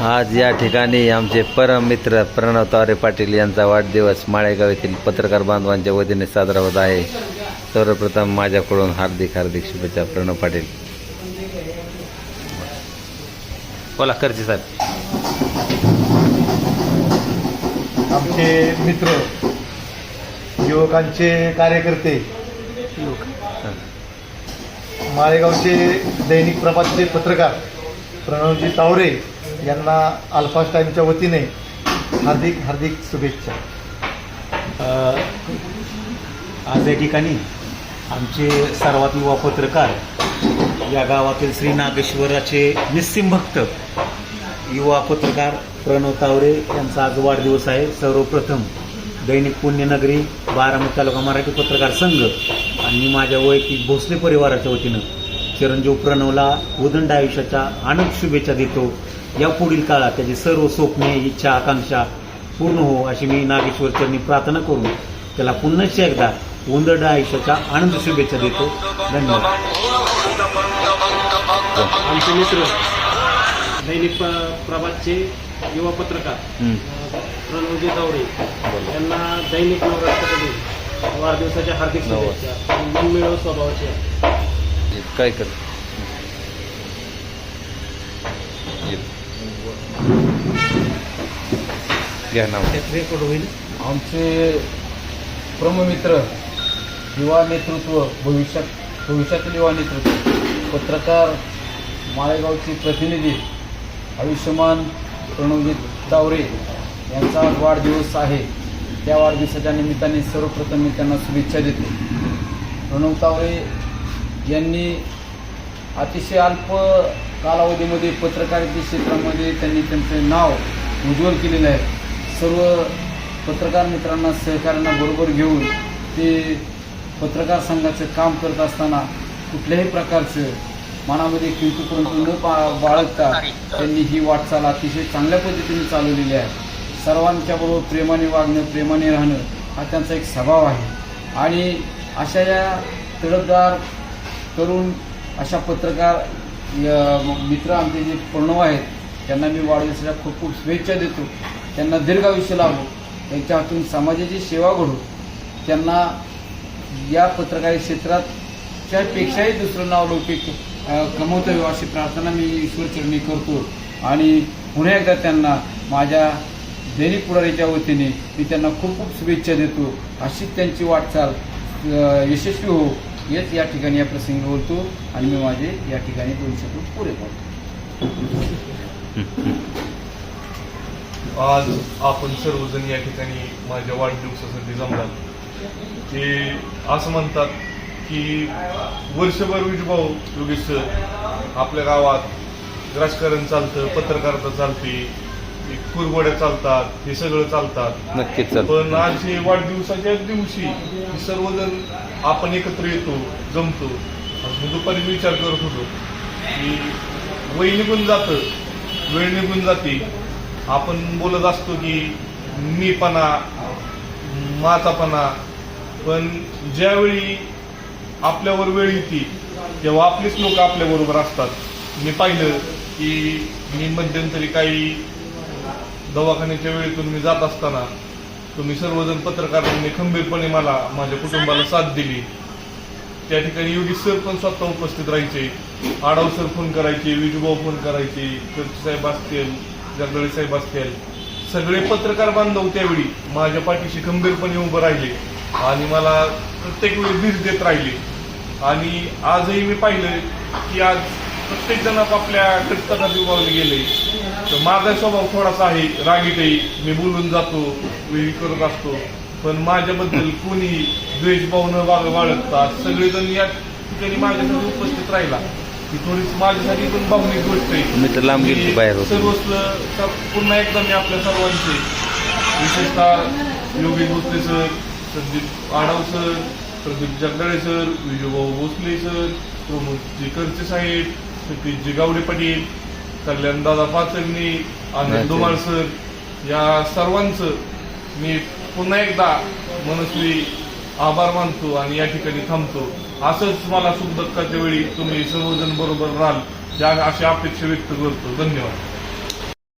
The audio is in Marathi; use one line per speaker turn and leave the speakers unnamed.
आज या ठिकाणी आमचे परम मित्र प्रणव तावरे पाटील यांचा वाढदिवस माळेगाव येथील पत्रकार बांधवांच्या वतीने साजरा होत आहे. सर्वप्रथम माझ्याकडून हार्दिक हार्दिक शुभेच्छा प्रणव पाटील. बोला करचे साहेब.
आमचे मित्र युवकांचे कार्यकर्ते माळेगावचे दैनिक प्रभातचे पत्रकार प्रणवजी तावरे यांना अल्फा टाईमच्या वतीने हार्दिक हार्दिक शुभेच्छा.
आज या ठिकाणी आमचे सर्वात युवा पत्रकार या गावातील श्री नागेश्वराचे निस्सिम भक्त युवा पत्रकार प्रणव तावरे यांचा आज वाढदिवस आहे. सर्वप्रथम दैनिक पुण्यनगरी बारामती तालुका मराठी पत्रकार संघ आणि माझ्या वैयक्तिक भोसले परिवाराच्या वतीनं चिरंजीव प्रणवला उदंड आयुष्याच्या अनेक शुभेच्छा देतो. या पुढील काळात त्याची सर्व स्वप्ने इच्छा आकांक्षा पूर्ण हो अशी मी नागेश्वर चरणी प्रार्थना करून त्याला पुन्हा एकदा उंदरड आयुष्याच्या आनंद शुभेच्छा देतो. धन्यवाद.
आमचे मित्र दैनिक प्र- प्रभातचे युवा पत्रकार. प्रणवजी तावरे यांना दैनिक नवरात्रामध्ये वाढदिवसाच्या हार्दिक शुभेच्छा मनमिळव स्वभावाचे
काय कर? घ्या नाव.
रेकॉर्ड होईल.
आमचे प्रममित्र युवा नेतृत्व भविष्यात भविष्यातील युवा नेतृत्व पत्रकार माळेगावचे प्रतिनिधी आयुष्यमान प्रणवजी तावरे यांचा वाढदिवस आहे. त्या वाढदिवसाच्या निमित्ताने सर्वप्रथम मी त्यांना शुभेच्छा देतो. प्रणव तावरे यांनी अतिशय अल्प कालावधीमध्ये पत्रकारिते क्षेत्रामध्ये त्यांनी त्यांचे नाव उज्ज्वल केलेलं आहे. सर्व पत्रकार मित्रांना सहकाऱ्यांना बरोबर घेऊन ते पत्रकार संघाचं काम करत असताना कुठल्याही प्रकारचं मनामध्ये किंतुपरंतु न पा बाळगता त्यांनी ही वाटचाल अतिशय चांगल्या पद्धतीने चालवलेली आहे. सर्वांच्या बरोबर प्रेमाने वागणं प्रेमाने राहणं हा त्यांचा एक स्वभाव आहे. आणि अशा या तडफदार तरुण अशा पत्रकार या मित्र आमचे जे प्रणव आहेत त्यांना मी वाढदिवसाच्या खूप खूप शुभेच्छा देतो. त्यांना दीर्घ आयुष्य लाभो. त्यांच्या हातून समाजाची सेवा घडू. त्यांना या पत्रकारी क्षेत्रात त्यापेक्षाही दुसरं नाव लौकिक अ, येऊ अशी प्रार्थना मी ईश्वरचरणी करतो. आणि पुन्हा एकदा त्यांना माझ्या दैनिक पुढारीच्या वतीने मी त्यांना खूप खूप शुभेच्छा देतो. अशीच त्यांची वाटचाल यशस्वी हो. हेच या ठिकाणी या प्रसंगी बोलतो आणि मी माझे या ठिकाणी दोन शब्द पुरे करतो
आज आपण सर्वजण या ठिकाणी माझ्या वाढदिवसासाठी जमणार ते असं म्हणतात की वर्षभर विजभाऊ योगेश सर आपल्या गावात राजकारण चालतं पत्रकारिता चालते एक कुरघोड्या चालतात हे सगळं चालतात.
नक्कीच
पण आज हे वाढदिवसाच्या दिवशी हे सर्वजण आपण एकत्र येतो जमतो. आज मी दुपारी विचार करत होतो की वय निघून जातं वेळ निघून जाते. आपण बोलत असतो की मीपणा माझापणा पण ज्यावेळी आपल्यावर वेळ येते तेव्हा आपलीच लोक आपल्याबरोबर असतात. मी पाहिलं की मी मध्यंतरी काही दवाखान्याच्या वेळेतून मी जात असताना तुम्ही सर्वजण पत्रकारांनी खंबीरपणे मला माझ्या कुटुंबाला साथ दिली. त्या ठिकाणी योगी सर पण स्वतः उपस्थित राहायचे. आडाव सर फोन करायचे विजूभाऊ फोन करायचे साहेब असतील जगदळे साहेब असतील. सगळे पत्रकार बांधव त्यावेळी माझ्या पाठीशी खंबीरपणे उभं राहिले आणि मला प्रत्येक वेळी धीर देत राहिले. आणि आजही मी पाहिलं की आज प्रत्येक जण आपापल्या कर्तव्यात विभागले गेले तर माझा स्वभाव थोडासा आहे रागीटही मी बोलून जातो वेळी करत असतो. पण माझ्याबद्दल कोणी द्वेषभाव न वाग बाळगता सगळेजण या ठिकाणी माझ्यासाठी उपस्थित राहिला. ही थोडीच माझ्यासाठी पण भावनिक गोष्ट आहे.
मी तर लांब गेलो
मी
बाहेर.
सर्वस्व पुन्हा एकदा मी आपल्या सर्वांचे विशेषतः Yogesh Bhosale sir Sandeep Adhav sir Pradeep Jagdale sir Vijaybhau Bhosale sir Pramodji Karche साहेब सतीशजी गावडे पाटील कल्याणदादा पाचगणी
अच्छा.
धुमाळ सर या सर्वांचं मी पुन्हा एकदा मनस्वी आभार मानतो आणि या ठिकाणी थांबतो असंच मला सुख दुःखाच्या वेळी तुम्ही सर्वजण बरोबर राहाल या अशी अपेक्षा व्यक्त करतो धन्यवाद